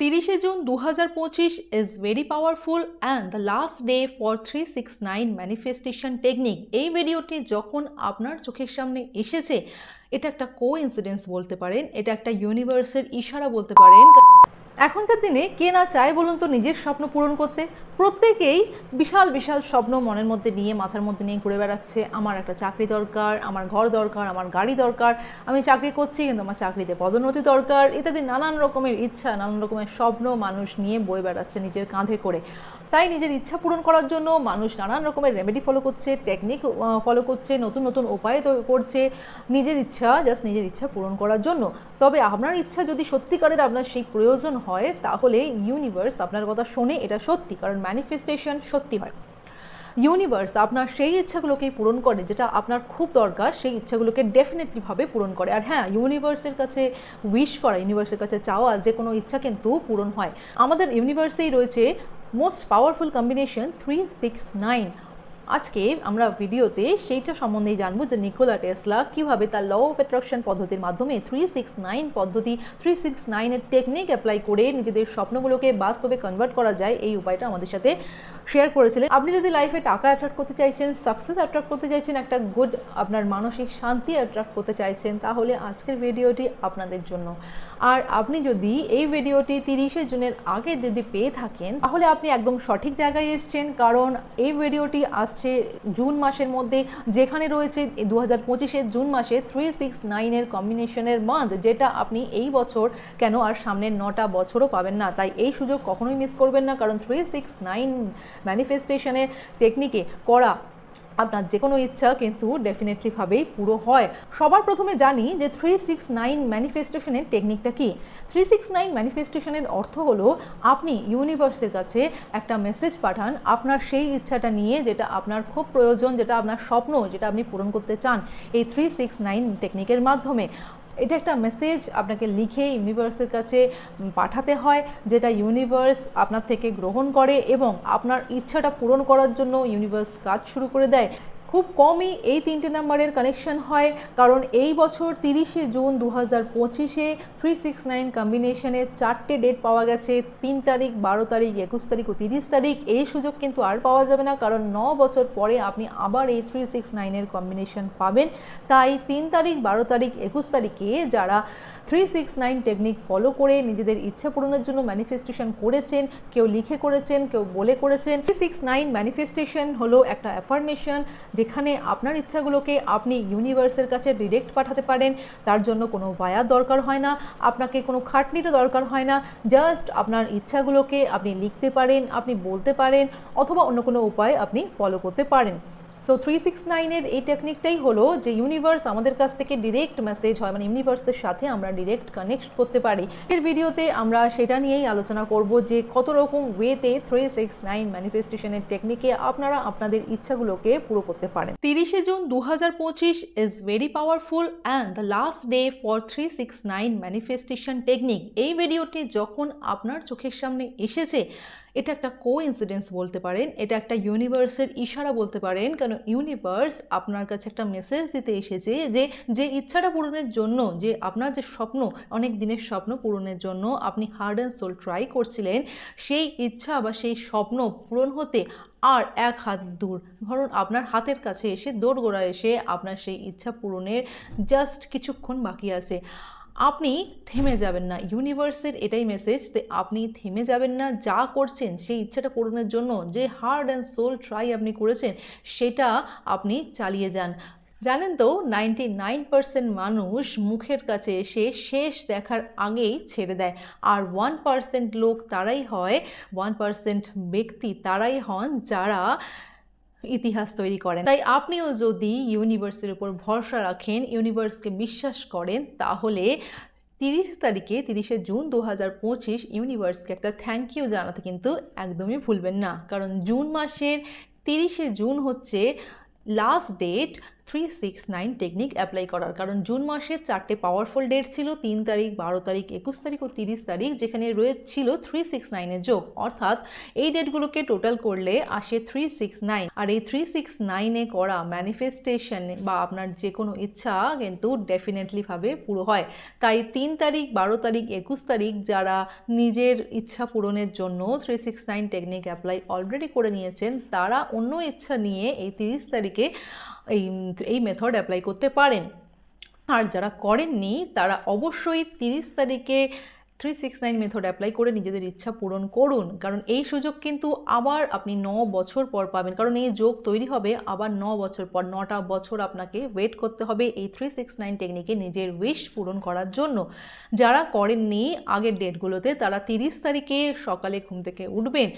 তিরিশে জুন দু হাজার পঁচিশ is very powerful and the last day for three six nine manifestation technique এই ভিডিওটি যখন আপনার চোখের সামনে এসেছে, এটা একটা কো ইনসিডেন্স বলতে পারেন, এটা একটা ইউনিভার্সের ইশারা বলতে পারেন। এখনকার দিনে কে না চায় বলুন তো নিজের স্বপ্ন পূরণ করতে? প্রত্যেকেই বিশাল বিশাল স্বপ্ন মনের মধ্যে নিয়ে, মাথার মধ্যে নিয়ে ঘুরে বেড়াচ্ছে। আমার একটা চাকরি দরকার, আমার ঘর দরকার, আমার গাড়ি দরকার, আমি চাকরি করছি কিন্তু আমার চাকরিতে পদোন্নতি দরকার। ইত্যাদি নানান রকমের ইচ্ছা, নানান রকমের স্বপ্ন মানুষ নিয়ে বয়ে বেড়াচ্ছে নিজের কাঁধে করে। তাই নিজের ইচ্ছা পূরণ করার জন্য মানুষ নানান রকমের রেমেডি ফলো করছে টেকনিক ফলো করছে, নতুন নতুন উপায় করছে নিজের ইচ্ছা জাস্ট নিজের ইচ্ছা পূরণ করার জন্য। তবে আপনার ইচ্ছা যদি সত্যিকারের আপনার সেই প্রয়োজন হয়, তাহলে ইউনিভার্স আপনার কথা শোনে, এটা সত্যি, কারণ ম্যানিফেস্টেশন সত্যি হয়। ইউনিভার্স আপনার সেই ইচ্ছাগুলোকেই পূরণ করে, যেটা আপনার খুব দরকার, সেই ইচ্ছাগুলোকে ডেফিনেটলিভাবে পূরণ করে। আর হ্যাঁ ইউনিভার্সের কাছে উইশ করা ইউনিভার্সের কাছে চাওয়া, যে কোনো ইচ্ছা কিন্তু পূরণ হয়। আমাদের ইউনিভার্সেই রয়েছে most powerful combination three six nine আজকে আমরা ভিডিওতে সেইটা সম্বন্ধেই জানব যে নিকোলা টেসলা কীভাবে তার ল অফ অ্যাট্রাকশন পদ্ধতির মাধ্যমে থ্রি সিক্স নাইন পদ্ধতি থ্রি সিক্স নাইনের টেকনিক অ্যাপ্লাই করে নিজেদের স্বপ্নগুলোকে বাস্তবে কনভার্ট করা যায় এই উপায়টা আমাদের সাথে শেয়ার করেছিলেন। আপনি যদি লাইফে টাকা অ্যাট্রাক্ট করতে চাইছেন সাকসেস অ্যাট্রাক্ট করতে চাইছেন, একটা গুড আপনার মানসিক শান্তি অ্যাট্রাক্ট করতে চাইছেন, তাহলে আজকের ভিডিওটি আপনাদের জন্য। আর আপনি যদি এই ভিডিওটি তিরিশে জুনের আগে যদি পেয়ে থাকেন, তাহলে আপনি একদম সঠিক জায়গায় এসছেন, কারণ এই ভিডিওটি আসছে জুন মাসের মধ্যে, যেখানে রয়েছে দু হাজার পঁচিশের জুন মাসে থ্রি সিক্স নাইনের কম্বিনেশনের মান্থ যেটা আপনি এই বছর কেন আর সামনের নটা বছরও পাবেন না। তাই এই সুযোগ কখনোই মিস করবেন না, কারণ থ্রি সিক্স নাইন ম্যানিফেস্টেশনের টেকনিকে করা আপনার যে কোনো ইচ্ছা কিন্তু ডেফিনেটলিভাবেই পুরো হয়। সবার প্রথমে জানি যে থ্রি সিক্স নাইন ম্যানিফেস্টেশনের টেকনিকটা কি। থ্রি সিক্স নাইন ম্যানিফেস্টেশনের অর্থ হলো আপনি ইউনিভার্সের কাছে একটা মেসেজ পাঠান আপনার সেই ইচ্ছাটা নিয়ে যেটা আপনার খুব প্রয়োজন, যেটা আপনার স্বপ্ন, যেটা আপনি পূরণ করতে চান এই থ্রি সিক্স নাইন টেকনিকের মাধ্যমে। এটা একটা মেসেজ আপনাকে লিখে ইউনিভার্সের কাছে পাঠাতে হয়, যেটা ইউনিভার্স আপনার থেকে গ্রহণ করে এবং আপনার ইচ্ছাটা পূরণ করার জন্য ইউনিভার্স কাজ শুরু করে দেয়। খুব কমই এই তিনটে নাম্বারের কানেকশন হয়, কারণ এই বছর তিরিশে জুন দু হাজার পঁচিশে থ্রি সিক্স নাইন কম্বিনেশনে চারটে ডেট পাওয়া গেছে, তিন তারিখ, বারো তারিখ, একুশ তারিখ ও তিরিশ তারিখ। এই সুযোগ কিন্তু আর পাওয়া যাবে না, কারণ ন বছর পরে আপনি আবার এই থ্রি সিক্স নাইনের কম্বিনেশন পাবেন। তাই তিন তারিখ, বারো তারিখ, একুশ তারিখে যারা three six nine technique follow করে নিজেদের ইচ্ছা পূরণের জন্য ম্যানিফেস্টেশন করেছেন, কেউ লিখে করেছেন, কেউ বলে করেছেন থ্রি সিক্স নাইন ম্যানিফেস্টেশন হলো একটা অ্যাফার্মেশন যেখানে আপনার ইচ্ছাগুলোকে আপনি ইউনিভার্সের কাছে ডিরেক্ট পাঠাতে পারেন, তার জন্য কোনো ভায়ার দরকার হয় না, আপনাকে কোনো খাটনিরও দরকার হয় না জাস্ট আপনার ইচ্ছাগুলোকে আপনি লিখতে পারেন, আপনি বলতে পারেন, অথবা অন্য কোনো উপায় আপনি ফলো করতে পারেন। সো থ্রি সিক্স নাইনের এই টেকনিকটাই হলো যে ইউনিভার্স আমাদের কাছ থেকে ডিরেক্ট মেসেজ হয় মানে ইউনিভার্সের সাথে আমরা ডিরেক্ট কানেক্ট করতে পারি। এর ভিডিওতে আমরা সেটা নিয়েই আলোচনা করব যে কত রকম ওয়েতে থ্রি সিক্স নাইন ম্যানিফেস্টেশনের টেকনিকে আপনারা আপনাদের ইচ্ছাগুলোকে পুরো করতে পারেন। তিরিশে জুন দু হাজার পঁচিশ is very powerful and the last day for three six nine manifestation technique এই ভিডিওটি যখন আপনার চোখের সামনে এসেছে এটা একটা কো ইনসিডেন্স বলতে পারেন, এটা একটা ইউনিভার্সের ইশারা বলতে পারেন, কারণ ইউনিভার্স আপনার কাছে একটা মেসেজ দিতে এসেছে যে যে ইচ্ছাটা পূরণের জন্য, যে আপনার যে স্বপ্ন, অনেক দিনের স্বপ্ন পূরণের জন্য আপনি হার্ড অ্যান্ড সোল ট্রাই করছিলেন, সেই ইচ্ছা বা সেই স্বপ্ন পূরণ হতে আর এক হাত দূর। ধরুন আপনার হাতের কাছে এসে দোরগোড়া এসে আপনার সেই ইচ্ছা পূরণের জাস্ট কিছুক্ষণ বাকি আছে। আপনি থেমে যাবেন না। ইউনিভার্সের এটাই মেসেজ যে আপনি থেমে যাবেন না, যা করছেন, সেই ইচ্ছাটা পূরণের জন্য যে হার্ড অ্যান্ড সোল ট্রাই আপনি করেছেন, সেটা আপনি চালিয়ে যান। জানেন তো নাইনটি নাইন পার্সেন্ট মানুষ মুখের কাছে এসে শেষ দেখার আগেই ছেড়ে দেয়। আর ওয়ান পার্সেন্ট লোক তারাই হয় ওয়ান পার্সেন্ট ব্যক্তি তারাই হন যারা ইতিহাস তৈরি করেন। তাই আপনিও যদি ইউনিভার্সের উপর ভরসা রাখেন ইউনিভার্সকে বিশ্বাস করেন, তাহলে তিরিশ তারিখে, তিরিশে জুন দু হাজার পঁচিশ ইউনিভার্সকে একটা থ্যাংক ইউ জানাতে কিন্তু একদমই ভুলবেন না। কারণ জুন মাসের তিরিশে জুন হচ্ছে last date three six nine technique apply করার। কারণ জুন মাসে চারটে পাওয়ারফুল ডেট ছিল, তিন তারিখ, বারো তারিখ, একুশ তারিখ ও তিরিশ তারিখ, যেখানে রয়েছিল থ্রি সিক্স নাইনের যোগ। অর্থাৎ এই ডেটগুলোকে টোটাল করলে আসে থ্রি সিক্স নাইন আর এই থ্রি সিক্স নাইনে করা ম্যানিফেস্টেশন বা আপনার যে কোনো ইচ্ছা কিন্তু ডেফিনেটলি ভাবে পুরো হয়। তাই তিন তারিখ, বারো তারিখ, একুশ তারিখ যারা নিজের ইচ্ছা পূরণের জন্য three six nine technique apply already করে নিয়েছেন, তারা অন্য ইচ্ছা নিয়ে এই তিরিশ তারিখে এই এই মেথড অ্যাপ্লাই করতে পারেন। আর যারা করেননি, তারা অবশ্যই তিরিশ তারিখে three six nine method apply করে নিজেদের ইচ্ছা পূরণ করুন। কারণ এই সুযোগ কিন্তু আবার আপনি ন বছর পর পাবেন। কারণ এই যোগ তৈরি হবে আবার ন বছর পর, নটা বছর আপনাকে ওয়েট করতে হবে এই থ্রি সিক্স নাইন টেকনিকে নিজের উইশ পূরণ করার জন্য। যারা করেননি, আগের ডেটগুলোতে তারা তিরিশ তারিখে সকালে ঘুম থেকে উঠবেন।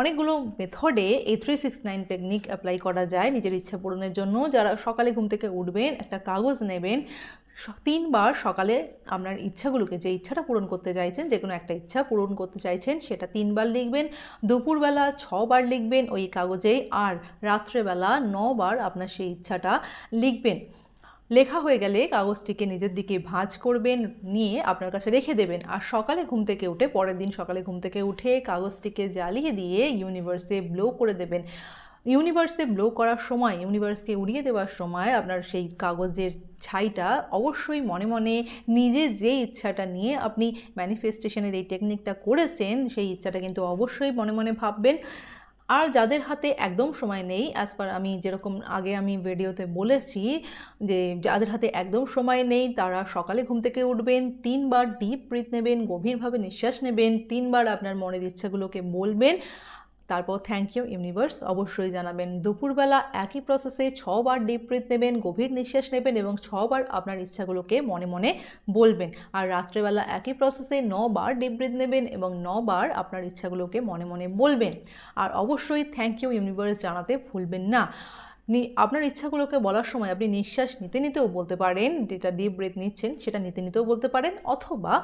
অনেকগুলো মেথডে এই three six nine technique apply করা যায় নিজের ইচ্ছা পূরণের জন্য। যারা সকালে ঘুম থেকে উঠবেন, একটা কাগজ নেবেন তিনবার সকালে আপনার ইচ্ছাগুলোকে, যে ইচ্ছাটা পূরণ করতে চাইছেন, যে কোনো একটা ইচ্ছা পূরণ করতে চাইছেন, সেটা তিনবার লিখবেন, দুপুরবেলা ছবার লিখবেন ওই কাগজে, আর রাত্রেবেলা নবার আপনার সেই ইচ্ছাটা লিখবেন। লেখা হয়ে গেলে কাগজটিকে নিজের দিকে ভাঁজ করবেন, নিয়ে আপনার কাছে রেখে দেবেন। আর সকালে ঘুম থেকে উঠে, পরের দিন সকালে ঘুম থেকে উঠে কাগজটিকে জ্বালিয়ে দিয়ে ইউনিভার্সে ব্লো করে দেবেন। ইউনিভার্সে ব্লো করার সময় ইউনিভার্সকে উড়িয়ে দেওয়ার সময় আপনার সেই কাগজের ছাইটা অবশ্যই মনে মনে নিজের যে ইচ্ছাটা নিয়ে আপনি ম্যানিফেস্টেশনের এই টেকনিকটা করেছেন, সেই ইচ্ছাটা কিন্তু অবশ্যই মনে মনে ভাববেন। আর যাদের হাতে একদম সময় নেই অ্যাজ পার আমি যেরকম আগে আমি ভিডিওতে বলেছি, যে যাদের হাতে একদম সময় নেই, তারা সকালে ঘুম থেকে উঠবেন, তিনবার ডিপ ব্রিথ নেবেন, গভীরভাবে নিঃশ্বাস নেবেন, তিনবার আপনার মনের ইচ্ছাগুলোকে বলবেন তারপর থ্যাংক ইউ ইউনিভার্স অবশ্যই জানাবেন, দুপুরবেলা একই প্রসেসে ছবার ডিপ ব্রিথ নেবেন, গভীর নিঃশ্বাস নেবেন এবং ছবার আপনার ইচ্ছাগুলোকে মনে মনে বলবেন। আর রাত্রেবেলা একই প্রসেসে নবার ডিপ ব্রিথ নেবেন এবং নবার আপনার ইচ্ছাগুলোকে মনে মনে বলবেন। আর অবশ্যই থ্যাংক ইউ ইউনিভার্স জানাতে ভুলবেন না নি- আপনার ইচ্ছাগুলোকে বলার সময় আপনি নিঃশ্বাস নিতে নিতেও বলতে পারেন, যেটা ডিপ ব্রেথ নিচ্ছেন সেটা নিতে নিতেও বলতে পারেন, অথবা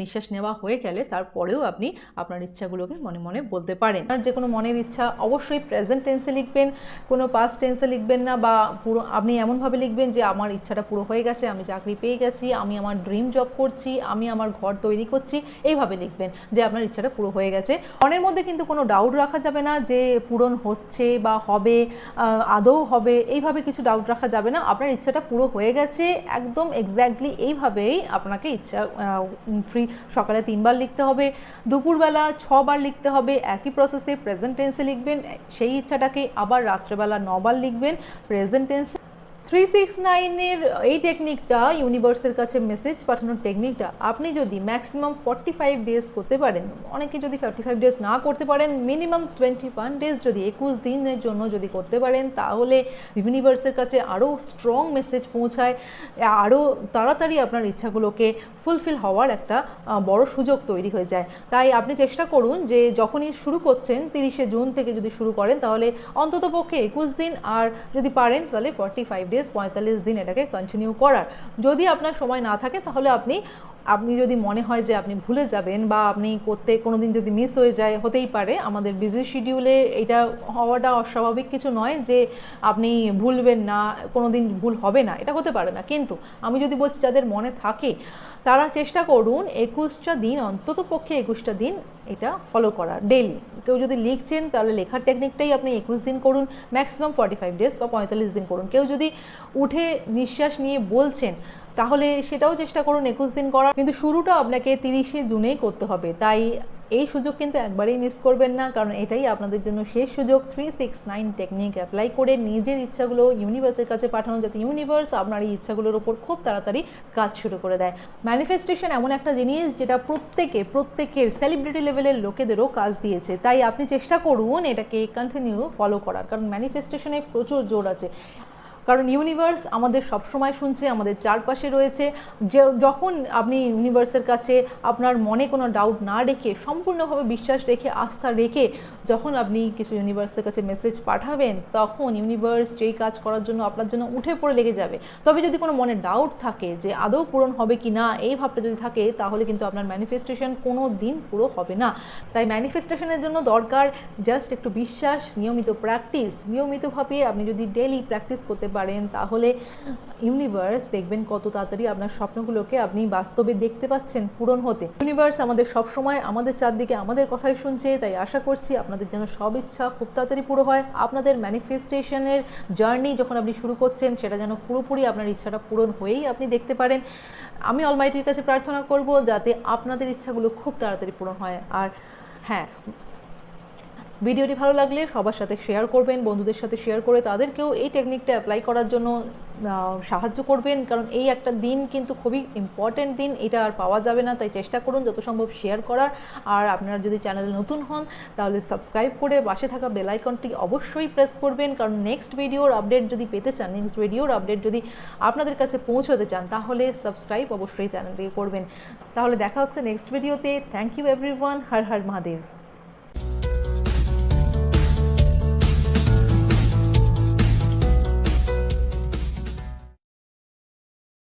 নিঃশ্বাস নেওয়া হয়ে গেলে তারপরেও আপনি আপনার ইচ্ছাগুলোকে মনে মনে বলতে পারেন। আর যে কোনো মনের ইচ্ছা অবশ্যই প্রেজেন্ট টেন্সে লিখবেন, কোনো পাস্ট টেন্সে লিখবেন না, বা পুরো, আপনি এমনভাবে লিখবেন যে আমার ইচ্ছাটা পুরো হয়ে গেছে, আমি চাকরি পেয়ে গেছি, আমি আমার ড্রিম জব করছি, আমি আমার ঘর তৈরি করছি, এইভাবে লিখবেন যে আপনার ইচ্ছাটা পুরো হয়ে গেছে। মনের মধ্যে কিন্তু কোনো ডাউট রাখা যাবে না যে পূরণ হচ্ছে বা হবে আদৌ হবে, এইভাবে কিছু ডাউট রাখা যাবে না। আপনার ইচ্ছাটা পুরো হয়ে গেছে। একদম এক্স্যাক্টলি এইভাবেই আপনাকে ইচ্ছা ফ্রি সকালে তিনবার লিখতে হবে, দুপুরবেলা ছবার লিখতে হবে, একই প্রসেসে প্রেজেন্ট টেন্সে লিখবেন, সেই ইচ্ছাটাকে আবার রাত্রেবেলা নবার লিখবেন প্রেজেন্ট টেন্সে থ্রি সিক্স নাইনের এই টেকনিকটা ইউনিভার্সের কাছে মেসেজ পাঠানোর টেকনিকটা আপনি যদি ম্যাক্সিমাম ফর্টি ফাইভ ডেজ করতে পারেন, অনেকে যদি ফর্টি ফাইভ ডেজ না করতে পারেন মিনিমাম টোয়েন্টি ওয়ান ডেজ যদি একুশ দিনের জন্য যদি করতে পারেন, তাহলে ইউনিভার্সের কাছে আরও স্ট্রং মেসেজ পৌঁছায় আরও তাড়াতাড়ি আপনার ইচ্ছাগুলোকে ফুলফিল হওয়ার একটা বড় সুযোগ তৈরি হয়ে যায়। তাই আপনি চেষ্টা করুন যে যখনই শুরু করছেন, তিরিশে জুন থেকে যদি শুরু করেন, তাহলে অন্তত পক্ষে একুশ দিন, আর যদি পারেন, তাহলে ফর্টি ফাইভ ডেজ পঁয়তাল্লিশ দিন এটাকে কন্টিনিউ করার। যদি আপনার সময় না থাকে তাহলে আপনি আপনি যদি মনে হয় যে আপনি ভুলে যাবেন বা আপনি করতে কোনো দিন যদি মিস হয়ে যায়, হতেই পারে। আমাদের বিজি শিডিউলে এটা হওয়াটা অস্বাভাবিক কিছু নয় যে আপনি ভুলবেন না কোনো দিন ভুল হবে না, এটা হতে পারে না। কিন্তু আমি যদি বলছি যাদের মনে থাকে, তারা চেষ্টা করুন একুশটা দিন, অন্তত পক্ষে একুশটা দিন এটা ফলো করা ডেলি কেউ যদি লিখছেন, তাহলে লেখার টেকনিকটাই আপনি একুশ দিন করুন ম্যাক্সিমাম ফর্টি ফাইভ ডেজ বা পঁয়তাল্লিশ দিন করুন। কেউ যদি উঠে নিঃশ্বাস নিয়ে বলছেন তাহলে সেটাও চেষ্টা করুন, একুশ দিন করার। কিন্তু শুরুটা আপনাকে তিরিশে জুনেই করতে হবে। তাই এই সুযোগ কিন্তু একবারেই মিস করবেন না, কারণ এটাই আপনাদের জন্য শেষ সুযোগ। Three six nine technique apply করে নিজের ইচ্ছাগুলো ইউনিভার্সের কাছে পাঠানো, যাতে ইউনিভার্স আপনার এই ইচ্ছাগুলোর ওপর খুব তাড়াতাড়ি কাজ শুরু করে দেয়। ম্যানিফেস্টেশন এমন একটা জিনিস, যেটা প্রত্যেকে, প্রত্যেকের সেলিব্রিটি লেভেলের লোকেদেরও কাজ দিয়েছে। তাই আপনি চেষ্টা করুন এটাকে কন্টিনিউ ফলো করার, কারণ ম্যানিফেস্টেশনে প্রচুর জোর আছে। কারণ ইউনিভার্স আমাদের সব সময় শুনছে, আমাদের চারপাশে রয়েছে। যে, যখন আপনি ইউনিভার্সের কাছে আপনার মনে কোনো ডাউট না রেখে, সম্পূর্ণভাবে বিশ্বাস রেখে, আস্থা রেখে যখন আপনি কিছু ইউনিভার্সের কাছে মেসেজ পাঠাবেন, তখন ইউনিভার্স যেই কাজ করার জন্য আপনার জন্য উঠে পড়ে লেগে যাবে। তবে যদি কোনো মনে ডাউট থাকে যে আদৌ পূরণ হবে কি না এই ভাবটা যদি থাকে, তাহলে কিন্তু আপনার ম্যানিফেস্টেশন কোনো দিন পুরো হবে না। তাই ম্যানিফেস্টেশনের জন্য দরকার জাস্ট একটু বিশ্বাস, নিয়মিত প্র্যাকটিস নিয়মিতভাবে আপনি যদি ডেলি প্র্যাকটিস করতে পারেন পারেন, তাহলে ইউনিভার্স দেখবেন কত তাড়াতাড়ি আপনার স্বপ্নগুলোকে আপনি বাস্তবে দেখতে পাচ্ছেন পূরণ হতে। ইউনিভার্স আমাদের সব সময় আমাদের চারদিকে আমাদের কথাই শুনছে, তাই আশা করছি আপনাদের যেন সব ইচ্ছা খুব তাড়াতাড়ি পুরো হয়। আপনাদের ম্যানিফেস্টেশনের জার্নি যখন আপনি শুরু করছেন, সেটা যেন পুরোপুরি আপনার ইচ্ছাটা পূরণ হয়েই আপনি দেখতে পারেন। আমি অলমাইটির কাছে প্রার্থনা করব, যাতে আপনাদের ইচ্ছাগুলো খুব তাড়াতাড়ি পূরণ হয়। আর হ্যাঁ ভিডিওটি ভালো লাগলে সবার সাথে শেয়ার করবেন, বন্ধুদের সাথে শেয়ার করে তাদেরকেও এই টেকনিকটা অ্যাপ্লাই করার জন্য সাহায্য করবেন। কারণ এই একটা দিন কিন্তু খুবই ইম্পর্ট্যান্ট দিন, এটা আর পাওয়া যাবে না। তাই চেষ্টা করুন যত সম্ভব শেয়ার করার। আর আপনারা যদি চ্যানেলে নতুন হন, তাহলে সাবস্ক্রাইব করে পাশে থাকা বেল আইকনটি অবশ্যই প্রেস করবেন। কারণ নেক্সট ভিডিওর আপডেট যদি পেতে চান নেক্সট ভিডিওর আপডেট যদি আপনাদের কাছে পৌঁছতে চান, তাহলে সাবস্ক্রাইব অবশ্যই চ্যানেলটি করবেন। তাহলে দেখা হচ্ছে নেক্সট ভিডিওতে thank you everyone Har Har Mahadev.